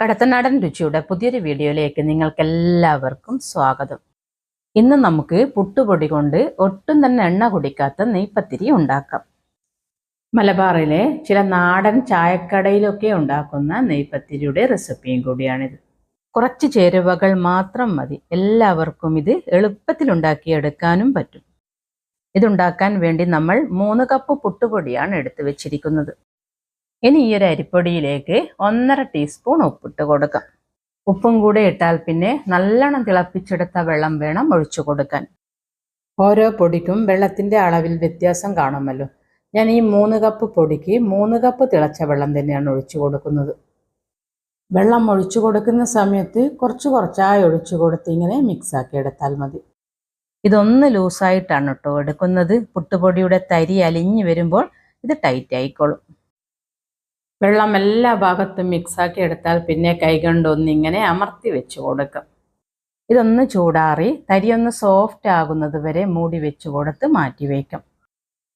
കടത്തനാടൻ രുചിയുടെ പുതിയൊരു വീഡിയോയിലേക്ക് നിങ്ങൾക്ക് എല്ലാവർക്കും സ്വാഗതം. ഇന്ന് നമുക്ക് പുട്ടുപൊടി കൊണ്ട് ഒട്ടും തന്നെ എണ്ണ കുടിക്കാത്ത നെയ്പ്പത്തിരി ഉണ്ടാക്കാം. മലബാറിലെ ചില നാടൻ ചായക്കടയിലൊക്കെ ഉണ്ടാക്കുന്ന നെയ്പ്പത്തിരിയുടെ റെസിപ്പിയും കൂടിയാണിത്. കുറച്ച് ചേരുവകൾ മാത്രം മതി. എല്ലാവർക്കും ഇത് എളുപ്പത്തിൽ ഉണ്ടാക്കിയെടുക്കാനും പറ്റും. ഇതുണ്ടാക്കാൻ വേണ്ടി നമ്മൾ മൂന്ന് കപ്പ് പുട്ടുപൊടിയാണ് എടുത്തു വെച്ചിരിക്കുന്നത്. ഇനി ഈ ഒരു അരിപ്പൊടിയിലേക്ക് ഒന്നര ടീസ്പൂൺ ഉപ്പിട്ട് കൊടുക്കാം. ഉപ്പും കൂടെ ഇട്ടാൽ പിന്നെ നല്ലോണം തിളപ്പിച്ചെടുത്ത വെള്ളം വേണം ഒഴിച്ചു കൊടുക്കാൻ. ഓരോ പൊടിക്കും വെള്ളത്തിന്റെ അളവിൽ വ്യത്യാസം കാണുമല്ലോ. ഞാൻ ഈ മൂന്ന് കപ്പ് പൊടിക്ക് മൂന്ന് കപ്പ് തിളച്ച വെള്ളം തന്നെയാണ് ഒഴിച്ചു കൊടുക്കുന്നത്. വെള്ളം ഒഴിച്ചു കൊടുക്കുന്ന സമയത്ത് കുറച്ച് കുറച്ചായി ഒഴിച്ചു കൊടുത്ത് ഇങ്ങനെ മിക്സാക്കി എടുത്താൽ മതി. ഇതൊന്ന് ലൂസായിട്ടാണ് കേട്ടോ എടുക്കുന്നത്. പുട്ടുപൊടിയുടെ തരി അലിഞ്ഞു വരുമ്പോൾ ഇത് ടൈറ്റ് ആയിക്കോളും. വെള്ളം എല്ലാ ഭാഗത്തും മിക്സാക്കി എടുത്താൽ പിന്നെ കൈകൊണ്ട് ഇങ്ങനെ അമർത്തി വെച്ച് കൊടുക്കും. ഇതൊന്ന് ചൂടാറി തരി ഒന്ന് സോഫ്റ്റ് ആകുന്നത് വരെ മൂടി വെച്ച് കൊടുത്ത് മാറ്റി വയ്ക്കും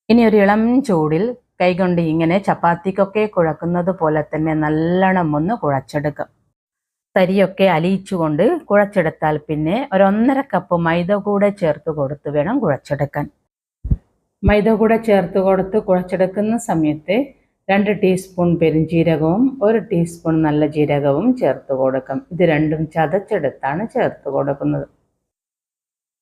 ഇനി ഒരു ഇളം ചൂടിൽ കൈകൊണ്ട് ഇങ്ങനെ ചപ്പാത്തിക്കൊക്കെ കുഴക്കുന്നത് പോലെ തന്നെ നല്ലോണം ഒന്ന് കുഴച്ചെടുക്കും. തരിയൊക്കെ അലിയിച്ചുകൊണ്ട് കുഴച്ചെടുത്താൽ പിന്നെ ഒരൊന്നര കപ്പ് മൈദ കൂടെ ചേർത്ത് കൊടുത്ത് വേണം കുഴച്ചെടുക്കാൻ. മൈദ കൂടെ ചേർത്ത് കൊടുത്ത് കുഴച്ചെടുക്കുന്ന സമയത്ത് രണ്ട് ടീസ്പൂൺ പെരുംജീരകവും ഒരു ടീസ്പൂൺ നല്ല ജീരകവും ചേർത്ത് കൊടുക്കാം. ഇത് രണ്ടും ചതച്ചെടുത്താണ് ചേർത്ത് കൊടുക്കുന്നത്.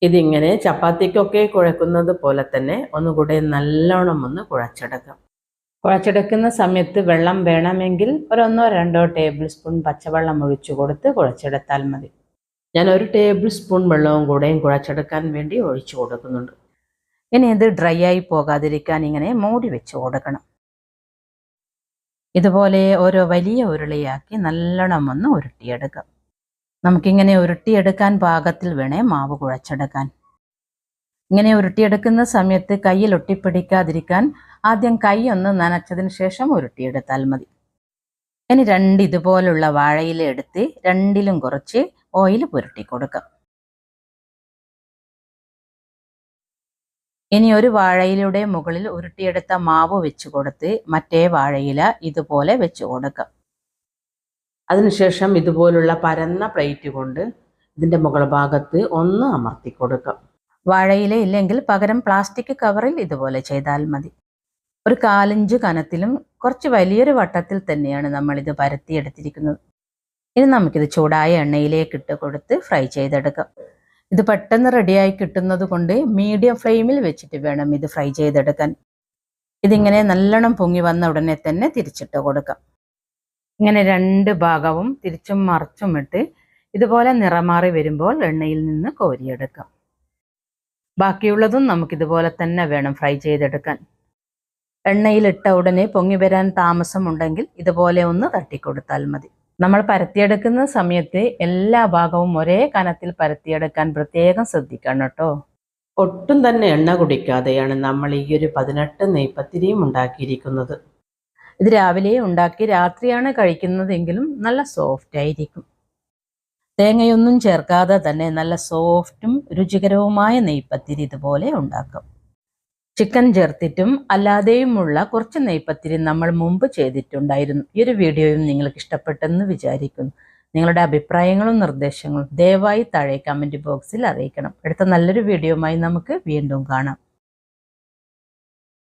ഇതിങ്ങനെ ചപ്പാത്തിക്കൊക്കെ കുഴക്കുന്നത് പോലെ തന്നെ ഒന്നുകൂടെ നല്ലോണം ഒന്ന് കുഴച്ചെടുക്കാം. കുഴച്ചെടുക്കുന്ന സമയത്ത് വെള്ളം വേണമെങ്കിൽ ഒരൊന്നോ രണ്ടോ ടേബിൾ സ്പൂൺ പച്ചവെള്ളം ഒഴിച്ചു കൊടുത്ത് കുഴച്ചെടുത്താൽ മതി. ഞാൻ ഒരു ടേബിൾ സ്പൂൺ വെള്ളവും കൂടെയും കുഴച്ചെടുക്കാൻ വേണ്ടി ഒഴിച്ചു കൊടുക്കുന്നുണ്ട്. ഇനി ഇത് ഡ്രൈ ആയി പോകാതിരിക്കാൻ ഇങ്ങനെ മൂടി വെച്ച് കൊടുക്കണം. ഇതുപോലെ ഓരോ വലിയ ഉരുളിയാക്കി നല്ലോണം ഒന്ന് ഉരുട്ടിയെടുക്കാം. നമുക്കിങ്ങനെ ഉരുട്ടിയെടുക്കാൻ പാകത്തിൽ വേണേ മാവ് കുഴച്ചെടുക്കാൻ. ഇങ്ങനെ ഉരുട്ടിയെടുക്കുന്ന സമയത്ത് കയ്യിൽ ഒട്ടിപ്പിടിക്കാതിരിക്കാൻ ആദ്യം കൈ ഒന്ന് നനച്ചതിന് ശേഷം ഉരുട്ടിയെടുത്താൽ മതി. ഇനി രണ്ട് ഇതുപോലുള്ള വാഴയില എടുത്ത് രണ്ടിലും കുറച്ച് ഓയിൽ പുരട്ടി കൊടുക്കാം. ഇനി ഒരു വാഴയിലയുടെ മുകളിൽ ഉരുട്ടിയെടുത്ത മാവ് വെച്ച് കൊടുത്ത് മറ്റേ വാഴയില ഇതുപോലെ വെച്ച് കൊടുക്കാം. അതിനുശേഷം ഇതുപോലുള്ള പരന്ന പ്ലേറ്റ് കൊണ്ട് ഇതിന്റെ മുകൾ ഭാഗത്ത് ഒന്ന് അമർത്തി കൊടുക്കാം. വാഴയില ഇല്ലെങ്കിൽ പകരം പ്ലാസ്റ്റിക് കവറിൽ ഇതുപോലെ ചെയ്താൽ മതി. ഒരു കാലഞ്ച് കനത്തിലും കുറച്ച് വലിയൊരു വട്ടത്തിൽ തന്നെയാണ് നമ്മൾ ഇത് പരത്തിയെടുത്തിരിക്കുന്നത്. ഇനി നമുക്കിത് ചൂടായ എണ്ണയിലേക്ക് ഇട്ട് കൊടുത്ത് ഫ്രൈ ചെയ്തെടുക്കാം. ഇത് പെട്ടെന്ന് റെഡിയായി കിട്ടുന്നത് കൊണ്ട് മീഡിയം ഫ്ലെയിമിൽ വെച്ചിട്ട് വേണം ഇത് ഫ്രൈ ചെയ്തെടുക്കാൻ. ഇതിങ്ങനെ നല്ലോണം പൊങ്ങി വന്ന ഉടനെ തന്നെ തിരിച്ചിട്ട് കൊടുക്കാം. ഇങ്ങനെ രണ്ട് ഭാഗവും തിരിച്ചും മറിച്ചും ഇട്ട് ഇതുപോലെ നിറമാറി വരുമ്പോൾ എണ്ണയിൽ നിന്ന് കോരിയെടുക്കാം. ബാക്കിയുള്ളതും നമുക്കിതുപോലെ തന്നെ വേണം ഫ്രൈ ചെയ്തെടുക്കാൻ. എണ്ണയിലിട്ട ഉടനെ പൊങ്ങി വരാൻ താമസമുണ്ടെങ്കിൽ ഇതുപോലെ ഒന്ന് തട്ടിക്കൊടുത്താൽ മതി. നമ്മൾ പരത്തിയെടുക്കുന്ന സമയത്ത് എല്ലാ ഭാഗവും ഒരേ കനത്തിൽ പരത്തിയെടുക്കാൻ പ്രത്യേകം ശ്രദ്ധിക്കണം കേട്ടോ. ഒട്ടും തന്നെ എണ്ണ കുടിക്കാതെയാണ് നമ്മൾ ഈ ഒരു പതിനെട്ട് നെയ്പ്പത്തിരിയും ഉണ്ടാക്കിയിരിക്കുന്നത്. ഇത് രാവിലെ ഉണ്ടാക്കി രാത്രിയാണ് കഴിക്കുന്നതെങ്കിലും നല്ല സോഫ്റ്റ് ആയിരിക്കും. തേങ്ങയൊന്നും ചേർക്കാതെ തന്നെ നല്ല സോഫ്റ്റും രുചികരവുമായ നെയ്പ്പത്തിരി ഇതുപോലെ ഉണ്ടാക്കാം. ചിക്കൻ ചേർത്തിട്ടും അല്ലാതെയുമുള്ള കുറച്ച് നെയ്പ്പത്തിരി നമ്മൾ മുമ്പ് ചെയ്തിട്ടുണ്ടായിരുന്നു. ഈ ഒരു വീഡിയോയും നിങ്ങൾക്ക് ഇഷ്ടപ്പെട്ടെന്ന് വിചാരിക്കുന്നു. നിങ്ങളുടെ അഭിപ്രായങ്ങളും നിർദ്ദേശങ്ങളും ദയവായി താഴെ കമന്റ് ബോക്സിൽ അറിയിക്കണം. അടുത്ത നല്ലൊരു വീഡിയോയുമായി നമുക്ക് വീണ്ടും കാണാം.